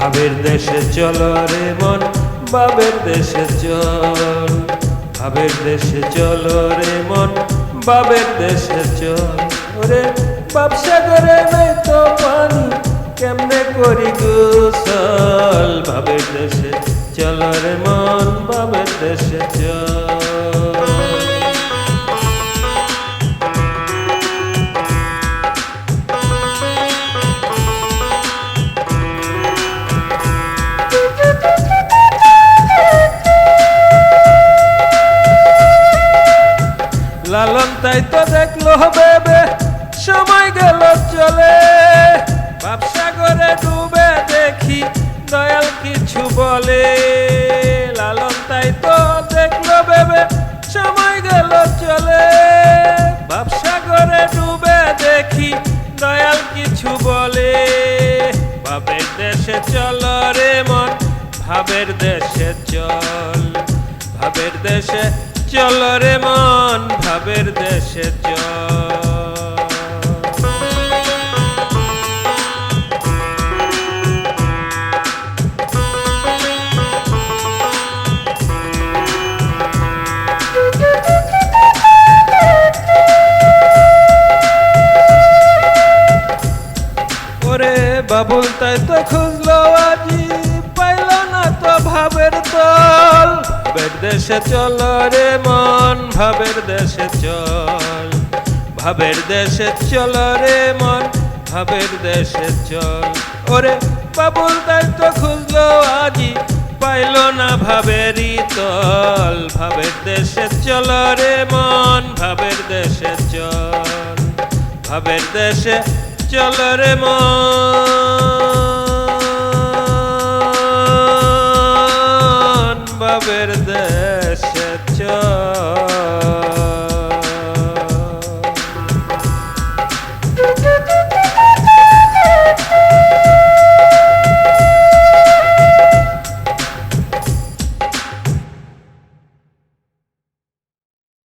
ভাবের দেশে চল রে মন বাবের দেশে চল। ভাবের দেশে চল রে মন বাবের দেশে চল। রে বাপসাগরে নাই তো পানি, কেমনে করি গোস লালন তাই তো দেখল বেবে, সময় গেল চলে। ব্যবসা করে ডুবে দেখি, দয়াল কিছু বলে। লালন, তাই তো দেখল বেবে, সময় গেল চলে। ব্যবসা করে ডুবে দেখি, দয়াল কিছু বলে। ভাবের দেশে চল রে মন, ভাবের দেশে চল। ভাবের দেশে চল রে মন। ভাবের দেশে চল বাবুল তাই তো খুঁজলো আজি। ভাবের দেশে চল রে মন, ভাবের দেশে চল। ভাবের দেশে চল রে মন, ভাবের দেশে চল। ওরে বাবুল তাই তো খুঁজলো আজি, পাইল না ভাবেরই তল। ভাবের দেশে চল রে মন, ভাবের দেশে চল। ভাবের দেশে চল রে মন। ভাবের দেশে